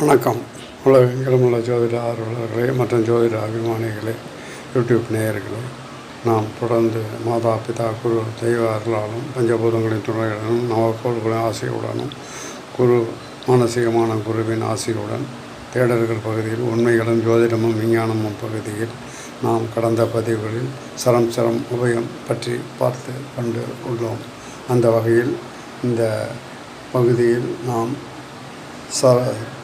வணக்கம். உலகெங்கிலும் உள்ள ஜோதிட ஆர்வலர்களே மற்றும் ஜோதிட அபிமானிகளே யூடியூப் நேயர்களே நாம் தொடர்ந்து மாதா பிதா குரு தெய்வ அருளாலும் பஞ்சபூதங்களின் துணையுடனும் நவக்கோள்களின் ஆசையுடனும் குரு மானசீகமான குருவின் ஆசையுடன் தேடல்கள் பகுதியில் உண்மைகளும் ஜோதிடமும் விஞ்ஞானமும் பகுதியில் நாம் கடந்த பதிவுகளில் சரம் சரம் உபயம் பற்றி பார்த்து கொண்டு உள்ளோம். அந்த வகையில் இந்த பகுதியில் நாம் சர ச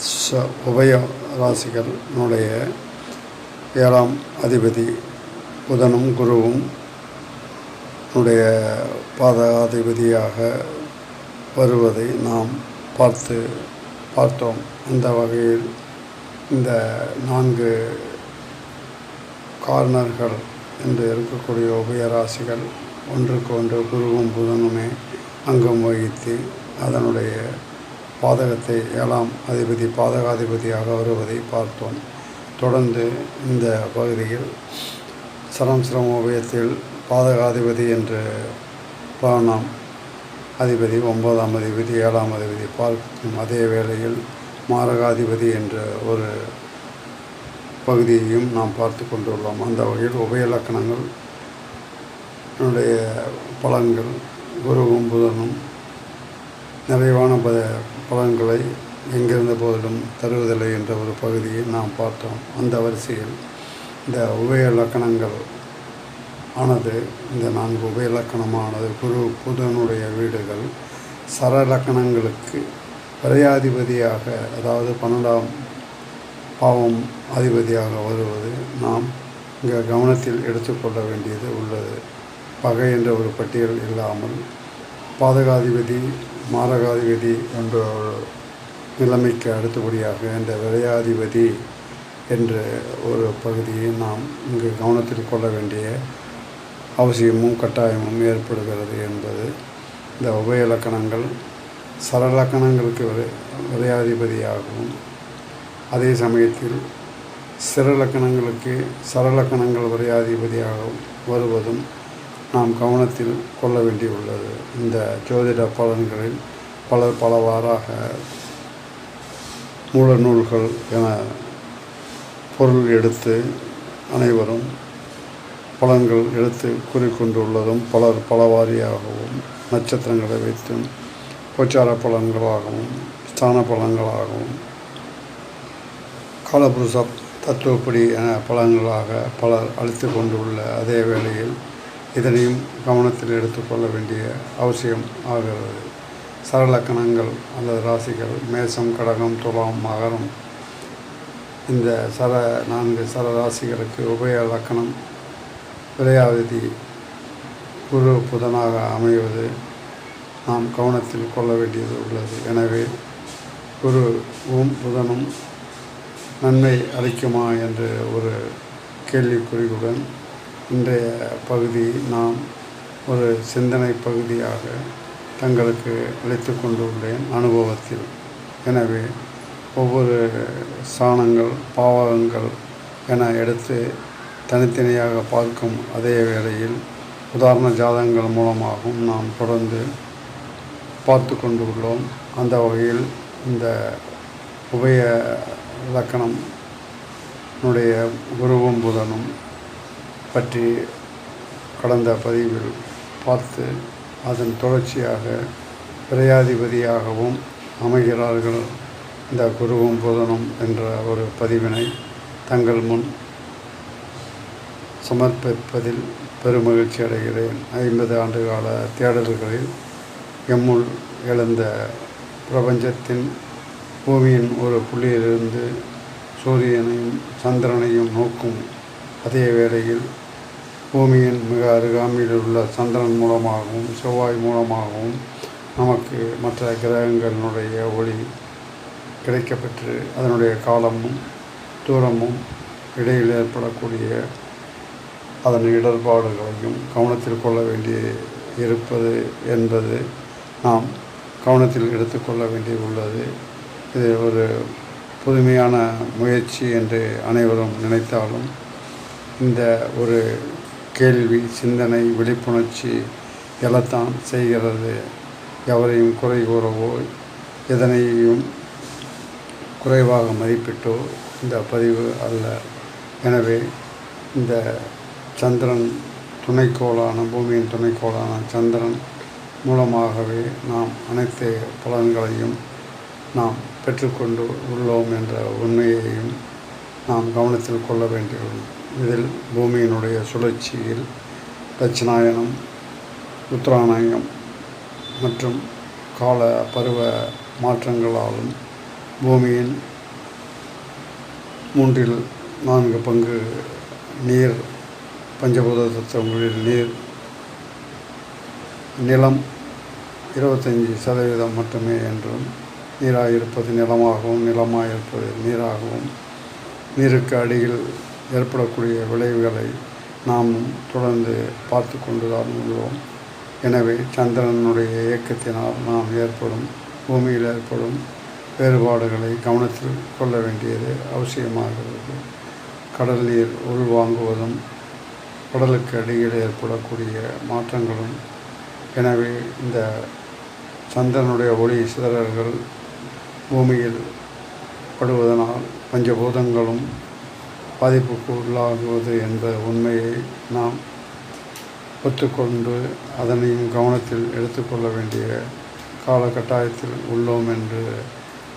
உபய ராசிகளுடைய ஏழாம் அதிபதி புதனும் குருவும் உடைய பாதாதிபதியாக வருவதை நாம் பார்த்து பார்த்தோம். அந்த வகையில் இந்த நான்கு கார்னர்கள் என்று இருக்கக்கூடிய உபய ராசிகள் ஒன்றுக்கு ஒன்று குருவும் புதனுமே அங்கம் வகித்து அதனுடைய பாதகத்தை ஏழாம் அதிபதி பாதகாதிபதியாக வருவதை பார்த்தோம். தொடர்ந்து இந்த பகுதியில் சரம்சிரம் உபயத்தில் பாதகாதிபதி என்று பதினாம் அதிபதி ஒன்பதாம் அதிபதி ஏழாம் அதிபதி பார்க்கும் அதே வேளையில் மாரகாதிபதி என்ற ஒரு பகுதியையும் நாம் பார்த்து கொண்டுள்ளோம். அந்த வகையில் உபய லக்கணங்கள் என்னுடைய பலன்கள் குருவும் புதனும் நிறைவான ப பலன்களை எங்கிருந்த போதிலும் தருவதில்லை என்ற ஒரு பகுதியை நாம் பார்த்தோம். அந்த வரிசையில் இந்த உபய லக்கணங்கள் ஆனது இந்த நான்கு உபய லக்கணமானது குரு புதனுடைய வீடுகள் சர லக்கணங்களுக்கு விரையாதிபதியாக அதாவது பன்னெண்டாம் பாவம் அதிபதியாக வருவது நாம் இங்கே கவனத்தில் எடுத்துக்கொள்ள வேண்டியது உள்ளது. பகை என்ற ஒரு பட்டியல் இல்லாமல் பாதகாதிபதி மாரகாதிபதி என்ற ஒரு நிலைமைக்கு அடுத்தபடியாக இந்த விளையாதிபதி என்ற ஒரு பகுதியை நாம் இங்கு கவனத்தில் கொள்ள வேண்டிய அவசியமும் கட்டாயமும் ஏற்படுகிறது என்பது இந்த உபயலக்கணங்கள் சரலக்கணங்களுக்கு விரை விரையாதிபதியாகவும் அதே சமயத்தில் சிறலக்கணங்களுக்கு சரலக்கணங்கள் விளையாதிபதியாகவும் வருவதும் நாம் கவனத்தில் கொள்ள வேண்டியுள்ளது. இந்த ஜோதிட பலன்களில் பலர் பலவாறாக மூல நூல்கள் என பொருள் எடுத்து அனைவரும் பலன்கள் எடுத்து கூறிக்கொண்டுள்ளதும் பலர் பலவாரியாகவும் நட்சத்திரங்களை வைத்தும் கோச்சார பலன்களாகவும் ஸ்தான பலன்களாகவும் காலபுருஷ தத்துவப்படி என பலன்களாக பலர் அளித்து கொண்டுள்ள அதே வேளையில் இதனையும் கவனத்தில் எடுத்துக்கொள்ள வேண்டிய அவசியம் ஆகிறது. சரலக்கணங்கள் அல்லது ராசிகள் மேசம் கடகம் துலாம் மகரம். இந்த சர நான்கு சர ராசிகளுக்கு உபய லக்கணம் விரையாவதி குரு புதனாக அமைவது நாம் கவனத்தில் கொள்ள வேண்டியது உள்ளது. எனவே குருவும் புதனும் நன்மை அளிக்குமா என்று ஒரு கேள்விக்குறியுடன் இன்றைய பகுதி நாம் ஒரு சிந்தனை பகுதியாக தங்களுக்கு அளித்து கொண்டுள்ளேன் அனுபவத்தில். எனவே ஒவ்வொரு சாணங்கள் பாவகங்கள் என எடுத்து தனித்தனியாக பார்க்கும் அதே வேளையில் உதாரண ஜாதகங்கள் மூலமாகவும் நாம் தொடர்ந்து பார்த்து கொண்டு உள்ளோம் அந்த வகையில் இந்த உபய லக்கணம் குருவும் புதனும் பற்றி கடந்த பதிவில் பார்த்து அதன் தொடர்ச்சியாக விரையாதிபதியாகவும் அமைகிறார்கள். இந்த குருவும் புதனும் என்ற ஒரு பதிவினை தங்கள் முன் சமர்ப்பிப்பதில் பெருமகிழ்ச்சி அடைகிறேன். ஐம்பது ஆண்டு கால தேடல்களில் எம்முள் எழுந்த பிரபஞ்சத்தின் பூமியின் ஒரு புள்ளியிலிருந்து சூரியனையும் சந்திரனையும் நோக்கும் அதே வேளையில் பூமியின் மிக அருகாமையில் உள்ள சந்திரன் மூலமாகவும் செவ்வாய் மூலமாகவும் நமக்கு மற்ற கிரகங்களினுடைய ஒளி கிடைக்கப்பெற்று அதனுடைய காலமும் தூரமும் இடையில் ஏற்படக்கூடிய அதன் இடர்பாடுகளையும் கவனத்தில் கொள்ள வேண்டி இருப்பது என்பது நாம் கவனத்தில் எடுத்துக்கொள்ள வேண்டி உள்ளது. இது ஒரு புதுமையான முயற்சி என்று அனைவரும் நினைத்தாலும் இந்த ஒரு கேள்வி சிந்தனை விழிப்புணர்ச்சி எழத்தான் செய்கிறது. எவரையும் குறை கூறவோ எதனையும் குறைவாக மதிப்பிட்டோ இந்த பதிவு அல்ல. எனவே இந்த சந்திரன் துணைக்கோளான பூமியின் துணைக்கோளான சந்திரன் மூலமாகவே நாம் அனைத்து பலன்களையும் நாம் பெற்றுக்கொண்டு உள்ளோம் என்ற உண்மையையும் நாம் கவனத்தில் கொள்ள வேண்டியுள்ளது. இதில் பூமியினுடைய சுழற்சியில் தட்சிணாயனம் உத்தராயணம் மற்றும் கால பருவ மாற்றங்களாலும் பூமியின் மூன்றில் நான்கு பங்கு நீர் பஞ்சபூத தத்துவங்களில் நீர் நிலம் இருபத்தஞ்சி சதவீதம் மட்டுமே என்றும் நீராக இருப்பது நிலமாகவும் நிலமாக இருப்பது நீராகவும் நீருக்கு அடியில் ஏற்படக்கூடிய விளைவுகளை நாம் தொடர்ந்து பார்த்து கொண்டு தான் உள்ளோம். எனவே சந்திரனுடைய இயக்கத்தினால் நாம் ஏற்படும் பூமியில் ஏற்படும் வேறுபாடுகளை கவனத்தில் கொள்ள வேண்டியது அவசியமாகிறது கடல் நீர் உள்வாங்குவதும் கடலுக்கு அடியில் ஏற்படக்கூடிய மாற்றங்களும். எனவே இந்த சந்திரனுடைய ஒளி சிதறல்கள் பூமியில் படுவதனால் பஞ்சபூதங்களும் பாதிப்புக்கு உள்ளாகுவது என்ற உண்மையை நாம் ஒத்துக்கொண்டு அதனையும் கவனத்தில் எடுத்துக்கொள்ள வேண்டிய காலகட்டாயத்தில் உள்ளோம் என்று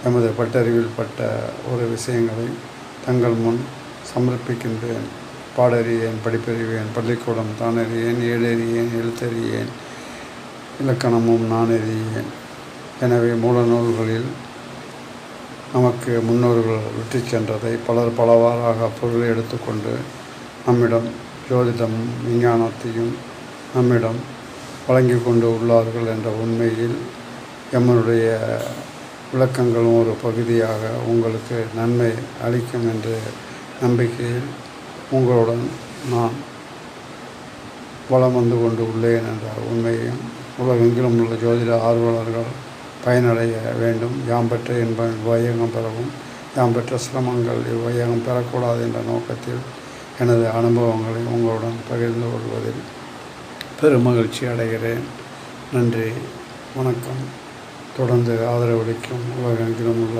எமது பட்டறிவில் பட்ட ஒரு விஷயங்களை தங்கள் முன் சமர்ப்பிக்கின்றேன். பாடறியேன் படிப்பறிவேன் பள்ளிக்கூடம் தானறியேன் ஏழறியேன் எழுத்தறியேன் இலக்கணமும் நானறியேன். எனவே மூல நூல்களில் நமக்கு முன்னோர்கள் விட்டு சென்றதை பலர் பலவாறாக பொருளை எடுத்துக்கொண்டு நம்மிடம் ஜோதிடம் விஞ்ஞானத்தையும் நம்மிடம் வழங்கி கொண்டு உள்ளார்கள் என்ற உண்மையில் எம்மனுடைய விளக்கங்களும் ஒரு பகுதியாக உங்களுக்கு நன்மை அளிக்கும் என்ற நம்பிக்கையில் உங்களுடன் நான் வளம் வந்து கொண்டு உள்ளேன் என்ற உண்மையையும் உலகெங்கிலும் உள்ள ஜோதிட ஆர்வலர்கள் பயனடைய வேண்டும். யாம் பெற்ற இன்பம் இவ்வையகம் பெறவும் யாம் பெற்ற சிரமங்கள் இவ்வையகம் பெறக்கூடாது என்ற நோக்கத்தில் எனது அனுபவங்களை உங்களுடன் பகிர்ந்து கொள்வதில் பெருமகிழ்ச்சி அடைகிறேன். நன்றி. வணக்கம். தொடர்ந்து ஆதரவளிக்கும் உலகெங்கிலும் உள்ள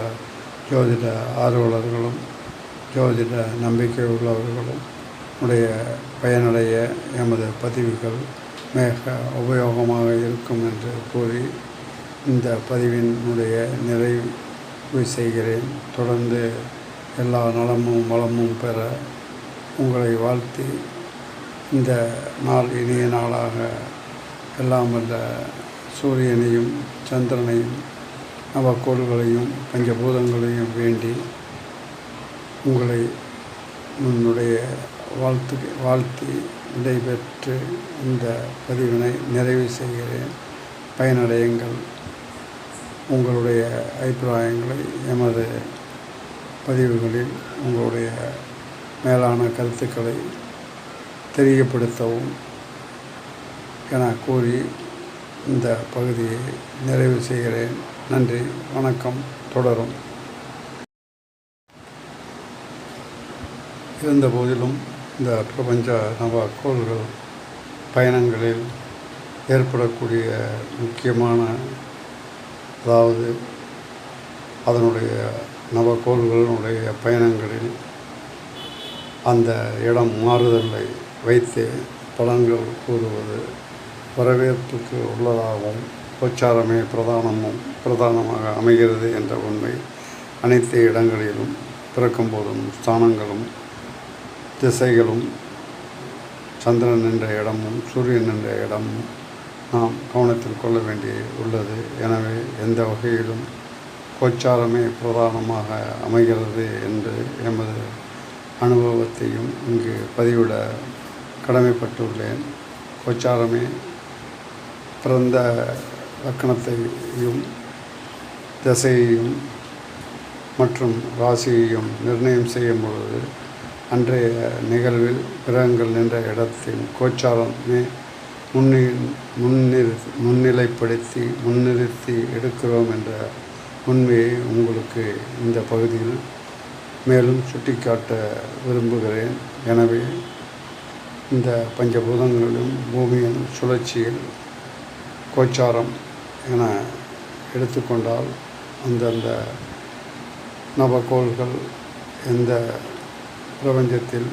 ஜோதிட ஆர்வலர்களும் ஜோதிட நம்பிக்கை உள்ளவர்களும் உடைய பயனடைய எமது பதிவுகள் மிக உபயோகமாக இருக்கும் என்று கூறி இந்த பதிவினுடைய நிறைவு செய்கிறேன். தொடர்ந்து எல்லா நலமும் வளமும் பெற உங்களை வாழ்த்தி இந்த நாள் இனிய நாளாக எல்லாம் வல்ல சூரியனையும் சந்திரனையும் நவக்கோள்களையும் பஞ்சபூதங்களையும் வேண்டி உங்களை உன்னுடைய வாழ்த்து வாழ்த்தி விடைபெற்று இந்த பதிவினை நிறைவு செய்கிறேன். பயனடையுங்கள். உங்களுடைய அபிப்பிராயங்களை எமது பதிவுகளில் உங்களுடைய மேலான கருத்துக்களை தெரியப்படுத்தவும் என கூறி இந்த பகுதியை நிறைவு செய்கிறேன். நன்றி. வணக்கம். தொடரும். இருந்த போதிலும் இந்த பிரபஞ்ச நவக்கோள்கள் பயணங்களில் ஏற்படக்கூடிய முக்கியமான அதாவது அதனுடைய நவக்கோள்களினுடைய பயணங்களில் அந்த இடம் மாறுதலை வைத்து பலன்கள் கூறுவது வரவேற்புக்கு உள்ளதாகவும் பிரச்சாரமே பிரதானமும் பிரதானமாக அமைகிறது என்ற உண்மை அனைத்து இடங்களிலும் பிறக்கும்போதும் ஸ்தானங்களும் திசைகளும் சந்திரன் என்ற இடமும் சூரியன் என்ற இடமும் நாம் கவனத்தில் கொள்ள வேண்டி உள்ளது. எனவே எந்த வகையிலும் கோச்சாரமே பிரதானமாக அமைகிறது என்று எமது அனுபவத்தையும் இங்கு பதிவிட கடமைப்பட்டுள்ளேன். கோச்சாரமே பிறந்த லக்கணத்தையும் திசையையும் மற்றும் ராசியையும் நிர்ணயம் செய்யும் பொழுது அன்றைய நிகழ்வில் கிரகங்கள் நின்ற இடத்தின் கோச்சாரமே முன்னி முன்னிறு முன்னிலைப்படுத்தி முன்னிறுத்தி எடுக்கிறோம் என்ற உண்மையை உங்களுக்கு இந்த பகுதியில் மேலும் சுட்டிக்காட்ட விரும்புகிறேன். எனவே இந்த பஞ்சபூதங்களிலும் பூமியின் சுழற்சியில் கோச்சாரம் என எடுத்துக்கொண்டால் அந்தந்த நவக்கோள்கள் எந்த பிரபஞ்சத்தில்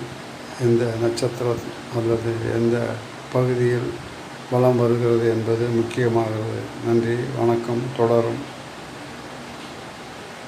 எந்த நட்சத்திரம் அல்லது எந்த பகுதியில் வளம் வருகிறது என்பது முக்கியமாகிறது. நன்றி வணக்கம் தொடரும்.